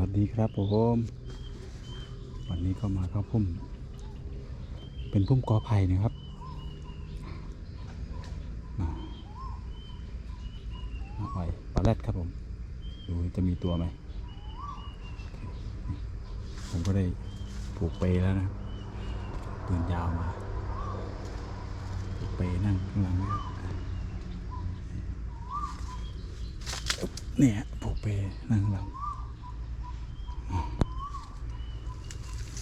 วัสดีครับผมวันนี้ก็มาเข้าพุ่ม เป็นพุ่มกอไผ่นะครับมามาอ่อยปลาแรดครับผม ดูจะมีตัวไหม ผมก็ได้ผูกเปแล้วนะปืนยาวมา ผูกเปนั่งข้างหลังนะครับเนี่ยผูกเปนั่งข้างหลัง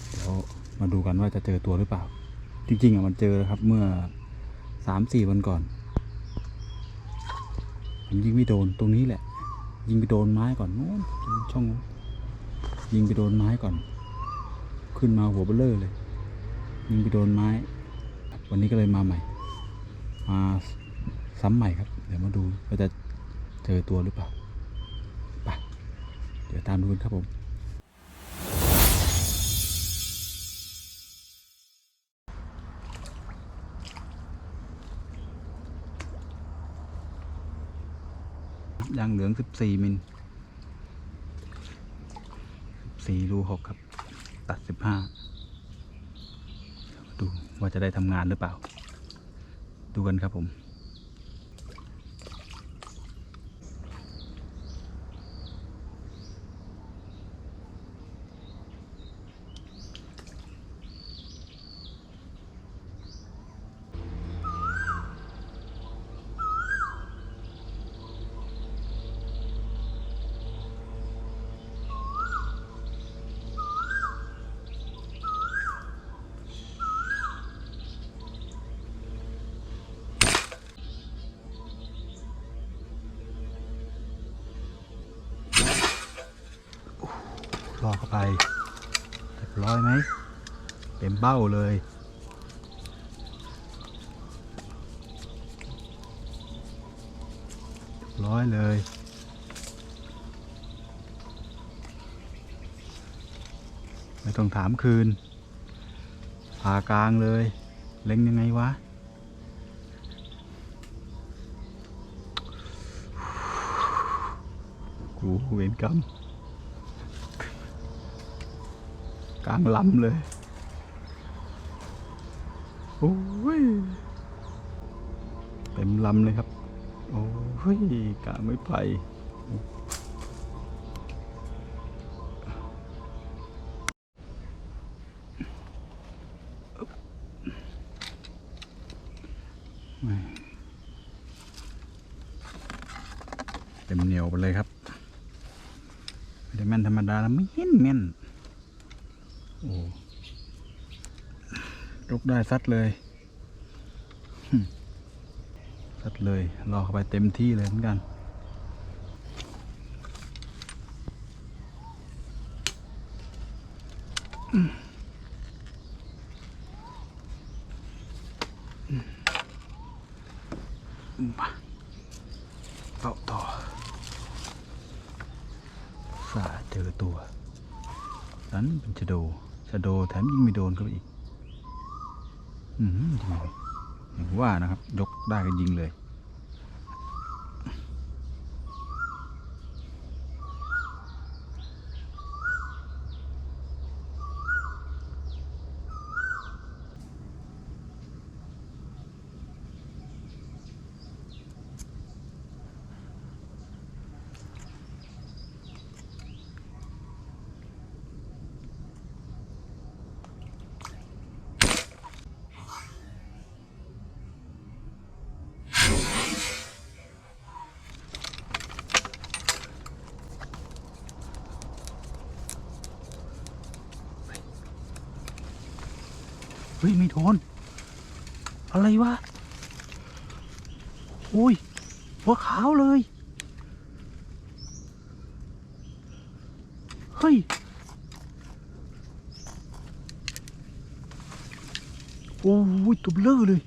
เดี๋ยวมาดู กันว่าจะเจอตัวหรือเปล่า จริงๆอะมันเจอแล้วครับเมื่อสามสี่วันก่อน ผมยิงไม่โดนตรงนี้แหละ ยิงไปโดนไม้ก่อนโน้นช่อง ยิงไปโดนไม้ก่อน ขึ้นมาหัวเบลเลอร์เลย ยิงไปโดนไม้ วันนี้ก็เลยมาใหม่ มาซ้ำใหม่ครับ เดี๋ยวมาดูว่าจะเจอตัวหรือเปล่าไปเดี๋ยวตามดูกันครับผม ยางเหลือง 14 มิล 14 รู6ครับ ตัด 15 ดูว่าจะได้ทำงานหรือเปล่า ดูกันครับผม ไปเรียบร้อยไหมเต็มเบ้าเลยเรียบร้อยเลย ไม่ต้องถามคืนผ่ากลางเลย เล็งยังไงวะกูเวรกรรม กลางลำเลยโอ้ยเต็มลำเลยครับ โอ้ยกาไม่ไผ่เต็มเหนียวไปเลยครับไม่ได้แม่นธรรมดาแล้วไม่เห็นแม่น ยกได้ซัดเลยซัดเลยรอเข้าไปเต็มที่เลยเหมือนกันมาเป่าต่อ สาเจอตัวนั้นเป็นชะดชะโดแถมยิงไม่โดนก็อีก อืมว่านะครับ ยกได้ก็ยิงเลย ฮ้ย ไม่โดน อะไรวะอุ้ย หัวขาวเลย เฮ้ย โอ้ยตัวเบลอเลย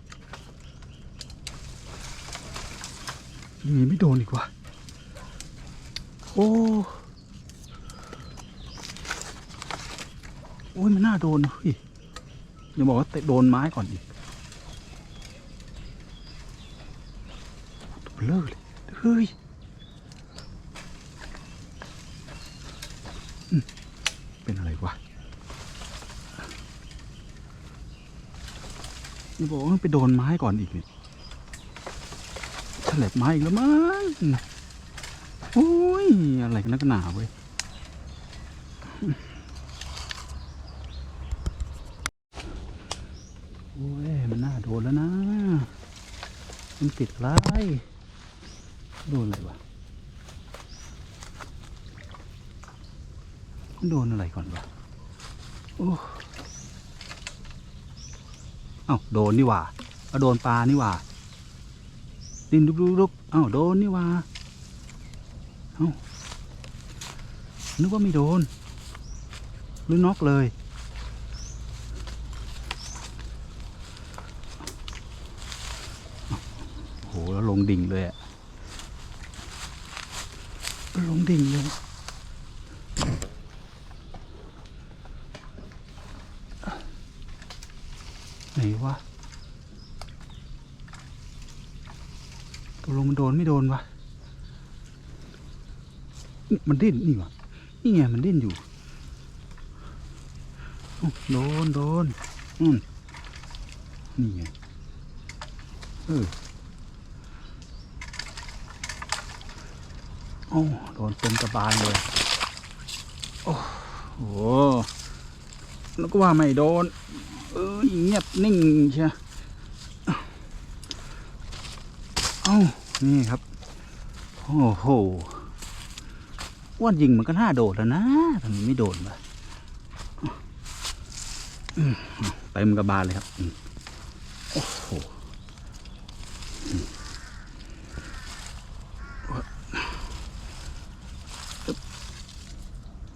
ยังไงไม่โดนอีกวะโอ้โอ้ยมันน่าโดนนะเฮ้ย อย่าบอกว่าเตะโดนไม้ก่อนอีกตัวเบลอเลยเฮ้ยเป็นอะไรวะนี่บอกว่าไปโดนไม้ก่อนอีกเนี่ยฉลับไม้อีกแล้วมั้งโอ้ยอะไรกันนักหนาเว้ย โอ้ย มันน่าโดนแล้วนะ มันติดอะไรโดนอะไรวะมันโดนอะไรก่อนวะโอ้เอ้าโดนนี่ว่าเอาโดนปลานี่ว่าดินดุกดุกเอ้าโดนนี่ว่าเอ้านึกว่าไม่โดนหรือน็อกเลย โอ้โห แล้วลง ดิ่งเลยอะลงดิ่งเลยไหนวะตกลงมันโดนไม่โดนวะมันดิ้นนี่วะนี่ไงมันดิ้นอยู่โดนโดนอืมนี่ไงเออ โอ้โดนเต็มกระบาลเลย โอ้โหแล้วก็ว่าไม่โดน เอ้ยเงียบนิ่งเชียเอ้านี่ครับ โอ้โหว่ายิงมันก็น่าโดดแล้วนะทำไมไม่โดดวะอืมเต็มกระบาลเลยครับ โอ้โหอืม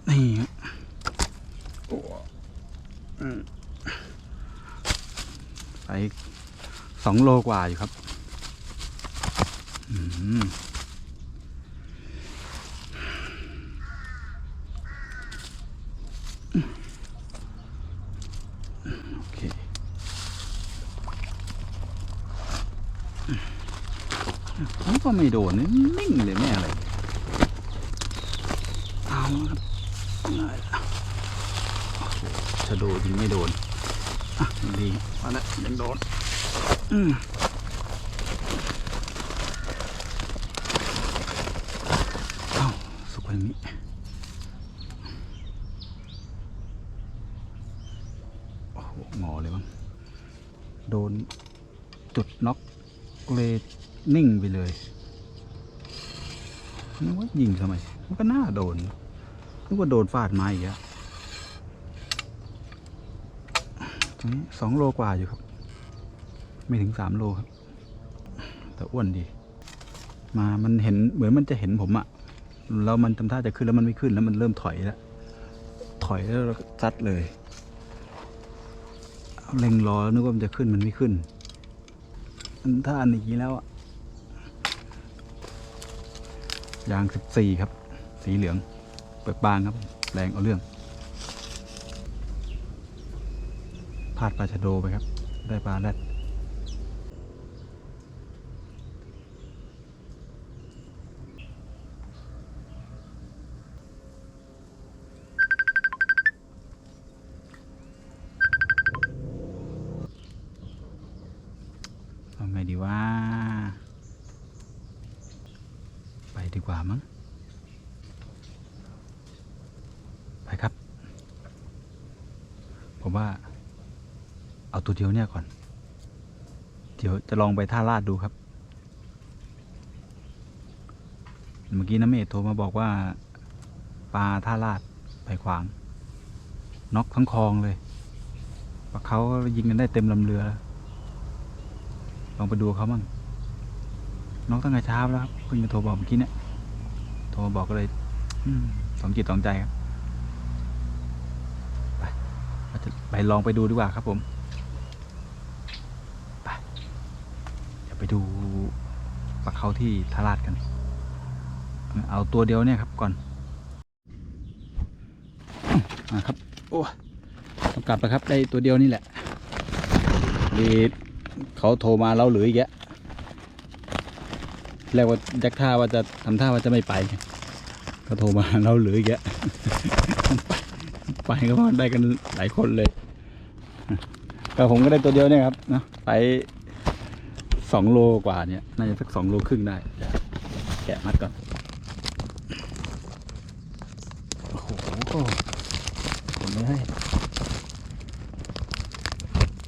นี่ฮะโอ้อืม ไปส องโลกว่าอยู่ครับอโอเคผมก็ไม่โดนนิ่งเลยแม่เลยเอาครับได้ละโอ้โหชะโดยิงไม่โดน อะยังดีมาแล้วยังโดน อืมเอาสุกันนี้โอ้โหงอเลยมั้งโดนจุดน็อกเลยนิ่งไปเลยนึกว่ายิงทำไม มันก็น่าโดนนึกว่าโดนฟาดไม้อีกแล้วตรงนี้สองโลกว่าอยู่ครับ ไม่ถึงสามโลครับ แต่อ้วนดี มามันเห็นเหมือนมันจะเห็นผมอะแล้วมันทำท่าจะขึ้นแล้วมันไม่ขึ้นแล้วมันเริ่มถอยแล้ว ถอยแล้วเราซัดเลยเล็งรอนึกว่ามันจะขึ้นมันไม่ขึ้น มันท่าหนีแล้วอะยางสิบสี่ครับ สีเหลือง เปิดบางครับ แรงเอาเรื่องพลาดปลาชะโดไปครับ ได้ปลาแรดเอาไงดีว่า ไปดีกว่ามั้ง ไปครับ ผมว่า เอาตัวเดียวเนี่ยก่อน เดี๋ยวจะลองไปท่าลาดดูครับ เมื่อกี้น้าเมธโทรมาบอกว่า ปลาท่าลาดไปขวางน็อกทั้งคลองเลยปลาเขายิงกันได้เต็มลำเรือ ลองไปดูเขามั่งน็อกตั้งแต่เช้าแล้วครับเพิ่งจะโทรบอกเมื่อกี้เนี่ย โทรมาบอกก็เลยสองจิตสองใจครับ ไปเราจะ ไปลองไปดูดีกว่าครับผมไปเดี๋ยวไปดูปลาเขาที่ทาราดกัน เอาตัวเดียวเนี่ยครับก่อนอ่าครับ โอ้ต้องกลับแล้วครับได้ตัวเดียวนี่แหละดีเขาโทรมาเราหลืออีกแยะแรกว่ายักท่าว่าจะทำท่าว่าจะไม่ไปเขาโทรมาเราหลืออีกแยะไป ไปก็ได้กันหลายคนเลยก็ผมก็ได้ตัวเดียวเนี่ยครับนะไปสองโลกว่าเนี่ยน่าจะสักสองโลครึ่งได้แกะมัดก่อนโอ้โหผมเลย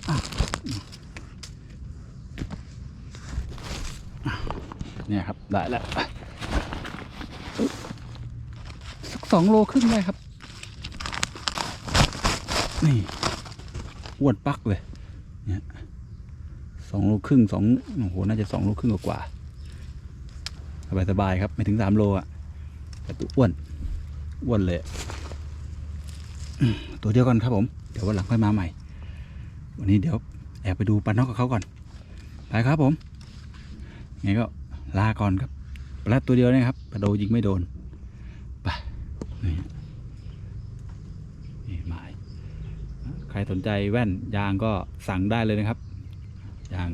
อะเนี่ยครับได้แล้วสักสองโลครึ่งได้ครับ นี่อ้วนปักเลยเนี่ยสองโลครึ่งสองโอ้โหน่าจะสองโลครึ่งกว่าสบายสบายๆครับ ไม่ถึงสามโลอะแต่ตัวอ้วนอ้วนเลยตัวเดียวกันครับผม เดี๋ยววันหลังค่อยมาใหม่ วันนี้เดี๋ยวแอบไปดูปลาน็อกกับเขาก่อน ไปครับผมไงก็ลาก่อนครับปลาตัวเดียวนะครับปลาโดยิงไม่โดน ไปนี่หมาย ครสนใจแว่นยางก็สั่งได้เลยนะครับ ยาง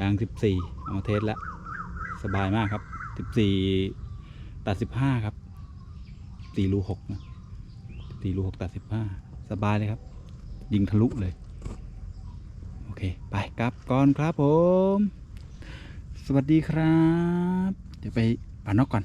ยางสิบสี่เอามาเทสแล้ว สบายมากครับสิบสี่ตัดสิบห้าครับสี่รูหกนะสี่รูหกตัดสิบห้าสบายเลยครับ ยิงทะลุเลย โอเค ไปกลับก่อนครับผม สวัสดีครับ เดี๋ยวไปป่านนกก่อน